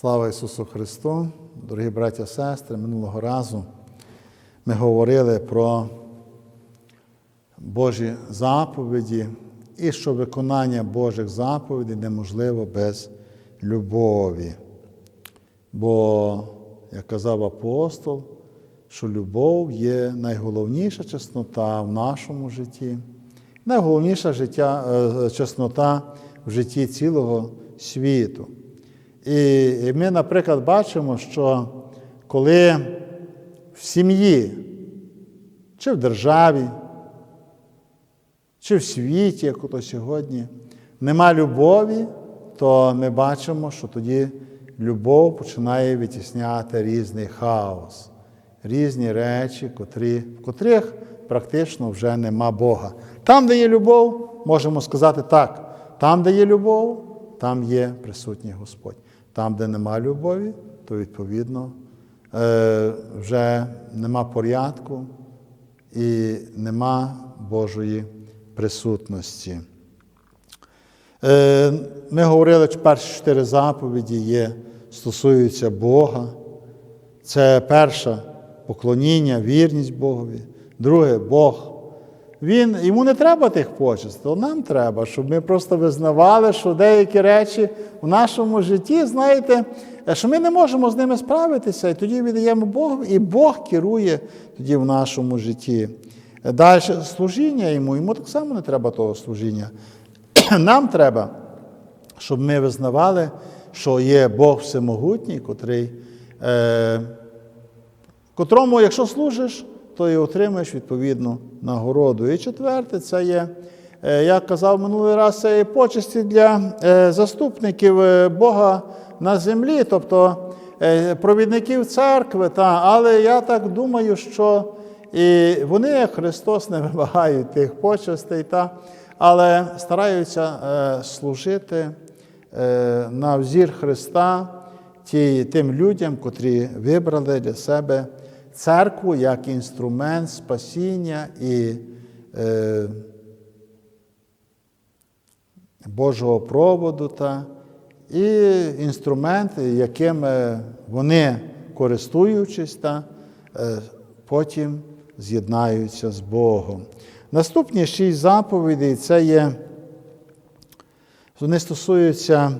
Слава Ісусу Христу! Дорогі браття і сестри, минулого разу ми говорили про Божі заповіді і що виконання Божих заповідей неможливо без любові. Бо, як казав апостол, що любов є найголовніша чеснота в нашому житті, найголовніша життя, е, чеснота в житті цілого світу. І ми, наприклад, бачимо, що коли в сім'ї, чи в державі, чи в світі, як ото сьогодні, нема любові, то ми бачимо, що тоді любов починає витісняти різний хаос, різні речі, котрі, в котрих практично вже нема Бога. Там, де є любов, можемо сказати так, там, де є любов, там є присутній Господь. Там, де нема любові, то відповідно е, вже нема порядку і нема Божої присутності. Е, Ми говорили, що перші чотири заповіді є, стосуються Бога. Це перше поклоніння, вірність Богові. Друге Бог. Він, Йому не треба тих почестей, нам треба, щоб ми просто визнавали, що деякі речі в нашому житті, знаєте, що ми не можемо з ними справитися, і тоді віддаємо Богу, і Бог керує тоді в нашому житті. Далі служіння йому, йому так само не треба того служіння. Нам треба, щоб ми визнавали, що є Бог всемогутній, котрий, е, котрому, якщо служиш, то і отримаєш відповідну нагороду. І четверте, це є, е, як казав минулий раз, це є почесті для е, заступників е, Бога на землі, тобто провідників церкви. Та, але я так думаю, що і вони, як Христос, не вимагають тих почестей, та, але стараються служити на взір Христа тим людям, котрі вибрали для себе церкву як інструмент спасіння і е, Божого проводу та, і інструмент, яким е, вони, користуючись, та, е, потім з'єднаються з Богом. Наступні шість заповідей це є, вони стосуються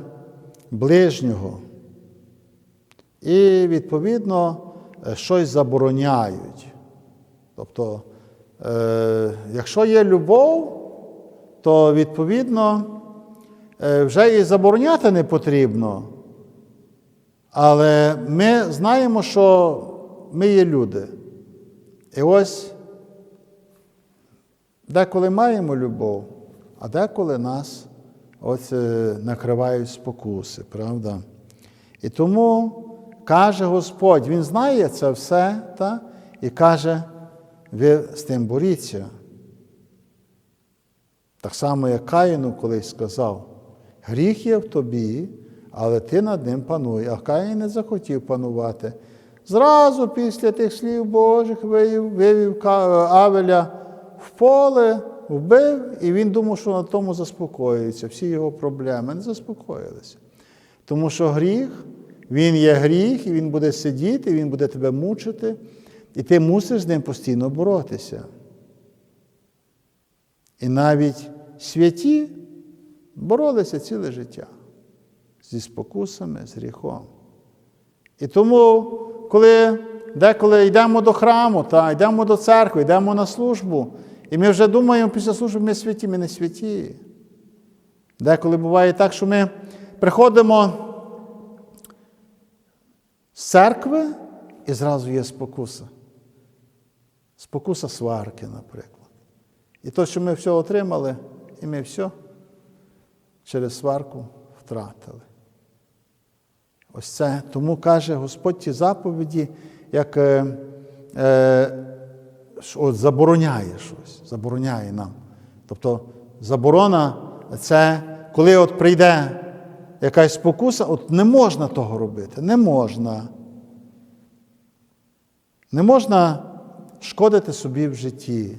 ближнього. І, відповідно, щось забороняють. Тобто, е, якщо є любов, то відповідно е, вже і забороняти не потрібно. Але ми знаємо, що ми є люди. І ось деколи маємо любов, а деколи нас ось е, накривають спокуси, правда? І тому каже Господь, Він знає це все, та? і каже, ви з тим боріться. Так само, як Каїну колись сказав, гріх є в тобі, але ти над ним пануй. А Каїн не захотів панувати. Зразу після тих слів Божих вивів, вивів Авеля в поле, вбив, і він думав, що на тому заспокоюється. Всі його проблеми не заспокоїлися. Тому що гріх, він є гріх, і він буде сидіти, він буде тебе мучити, і ти мусиш з ним постійно боротися. І навіть святі боролися ціле життя зі спокусами, з гріхом. І тому, коли деколи йдемо до храму, та, йдемо до церкви, йдемо на службу, і ми вже думаємо після служби, ми святі, ми не святі. Деколи буває так, що ми приходимо з церкви і зразу є спокуса. Спокуса сварки, наприклад. І то, що ми все отримали, і ми все через сварку втратили. Ось це тому каже Господь ті заповіді, як е, е, от забороняє щось, забороняє нам. Тобто заборона це коли от прийде якась спокуса, от не можна того робити, не можна. Не можна шкодити собі в житті.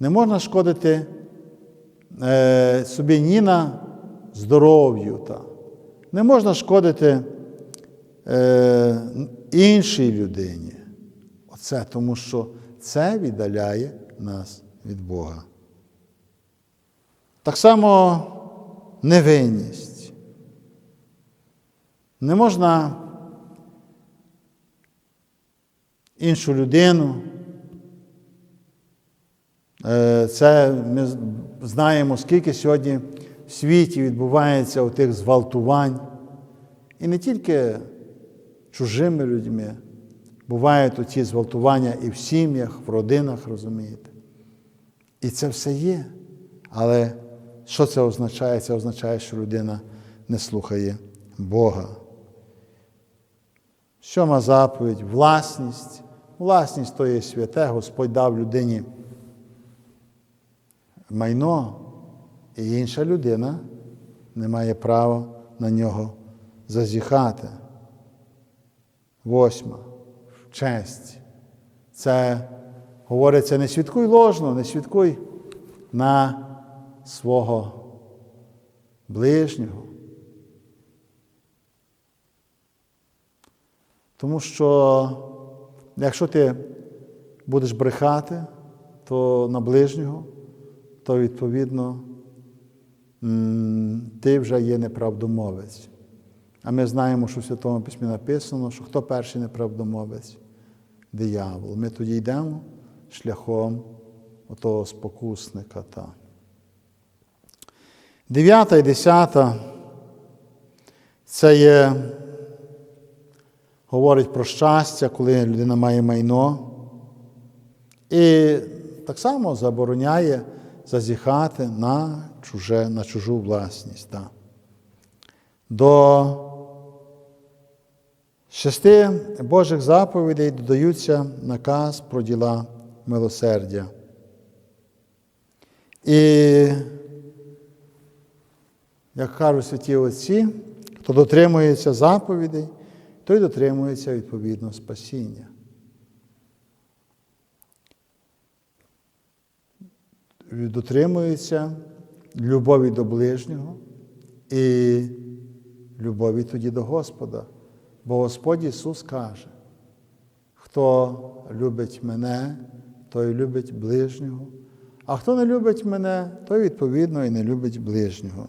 Не можна шкодити е, собі ні на здоров'ю. Не можна шкодити е, іншій людині. Оце тому, що це віддаляє нас від Бога. Так само невинність. Не можна іншу людину. Е, Це ми знаємо, скільки сьогодні в світі відбувається тих зґвалтувань. І не тільки чужими людьми. Бувають оці зґвалтування і в сім'ях, в родинах, розумієте. І це все є. Але що це означає? Це означає, що людина не слухає Бога. Сьома заповідь власність. Власність то є святе, Господь дав людині майно, і інша людина не має права на нього зазіхати. Восьма честь. Це говориться, не свідкуй ложно, не свідкуй на свого ближнього. Тому що якщо ти будеш брехати, то на ближнього, то відповідно ти вже є неправдомовець. А ми знаємо, що в Святому Письмі написано, що хто перший неправдомовець? Диявол. Ми тоді йдемо шляхом отого спокусника. Та. Дев'ята і десята це є, говорить про щастя, коли людина має майно. І так само забороняє зазіхати на, чуже, на чужу власність. Та. До шести Божих заповідей додаються наказ про діла милосердя. І, як кажуть святі Отці, хто дотримується заповідей, той дотримується відповідно спасіння. Дотримується любові до ближнього і любові тоді до Господа. Бо Господь Ісус каже, хто любить мене, той любить ближнього, а хто не любить мене, той відповідно і не любить ближнього.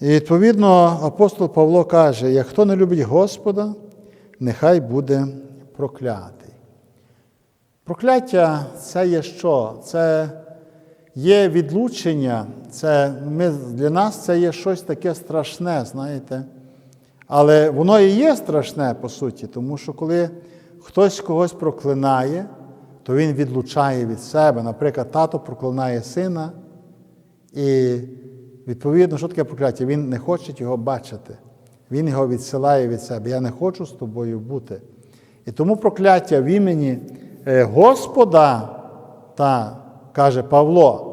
І відповідно апостол Павло каже, як хто не любить Господа, нехай буде проклятий. Прокляття це є що? Це є відлучення, це, ми, для нас це є щось таке страшне, знаєте. Але воно і є страшне, по суті, тому що коли хтось когось проклинає, то він відлучає від себе. Наприклад, тато проклинає сина, і відповідно, що таке прокляття? Він не хоче його бачити. Він його відсилає від себе. Я не хочу з тобою бути. І тому прокляття в імені Господа, та, каже Павло,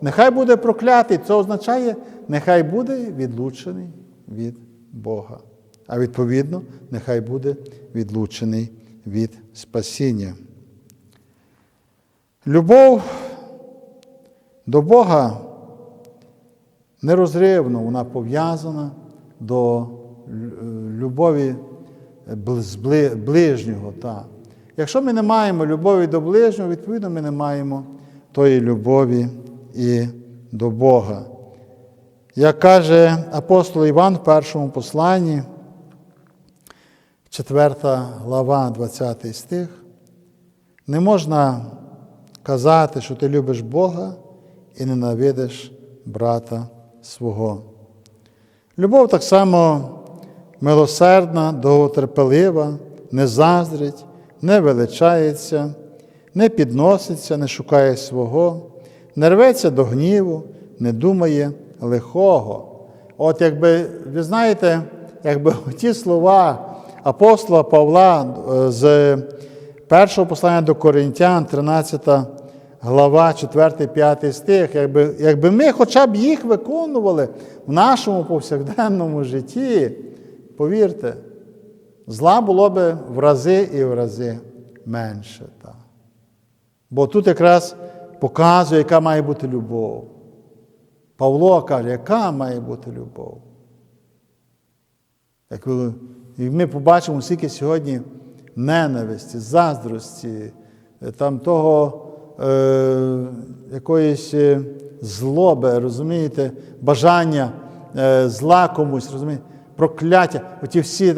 нехай буде проклятий, це означає, нехай буде відлучений від Бога. А відповідно, нехай буде відлучений від спасіння. Любов до Бога нерозривно вона пов'язана до любові ближнього. Та. Якщо ми не маємо любові до ближнього, відповідно, ми не маємо тої любові і до Бога. Як каже апостол Іван в першому посланні, 4 глава, 20 стих, не можна казати, що ти любиш Бога і ненавидиш брата свого. Любов так само милосердна, довготерпелива, не заздрить, не величається, не підноситься, не шукає свого, не рветься до гніву, не думає лихого. От якби, ви знаєте, якби ті слова апостола Павла з першого послання до Коринтян, 13 глава, 4-5 стих, якби, якби ми хоча б їх виконували в нашому повсякденному житті, повірте, зла було б в рази і в рази менше. Та. Бо тут якраз показує, яка має бути любов. Павло каже, яка має бути любов. Як І ми побачимо, скільки сьогодні ненависті, заздрості, е, там того е, якоїсь е, злоби, розумієте, бажання е, зла комусь, розумієте, прокляття. Оті всі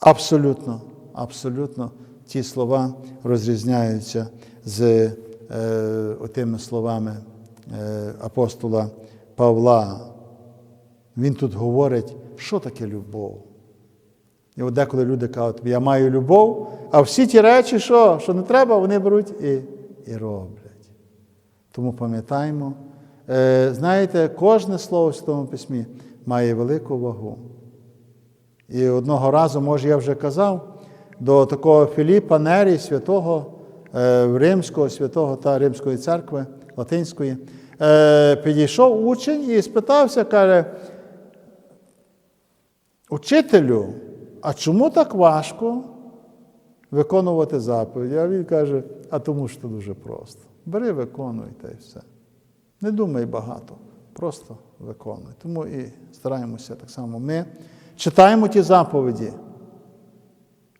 абсолютно, абсолютно ті слова розрізняються з е, отими словами е, апостола Павла. Він тут говорить, що таке любов. І от деколи люди кажуть, я маю любов, а всі ті речі, що, що не треба, вони беруть і, і роблять. Тому пам'ятаємо, е, знаєте, кожне слово в Святому Письмі має велику вагу. І одного разу, може, я вже казав, до такого Філіпа Нері, святого е, Римського, святого та Римської церкви Латинської, е, підійшов учень і спитався, каже, учителю, а чому так важко виконувати заповіді? А він каже, а тому що дуже просто. Бери, виконуй та й все. Не думай багато, просто виконуй. Тому і стараємося так само. Ми читаємо ті заповіді.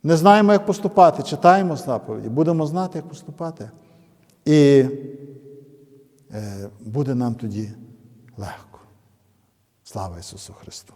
Не знаємо, як поступати, читаємо заповіді, будемо знати, як поступати. І е, буде нам тоді легко. Слава Ісусу Христу!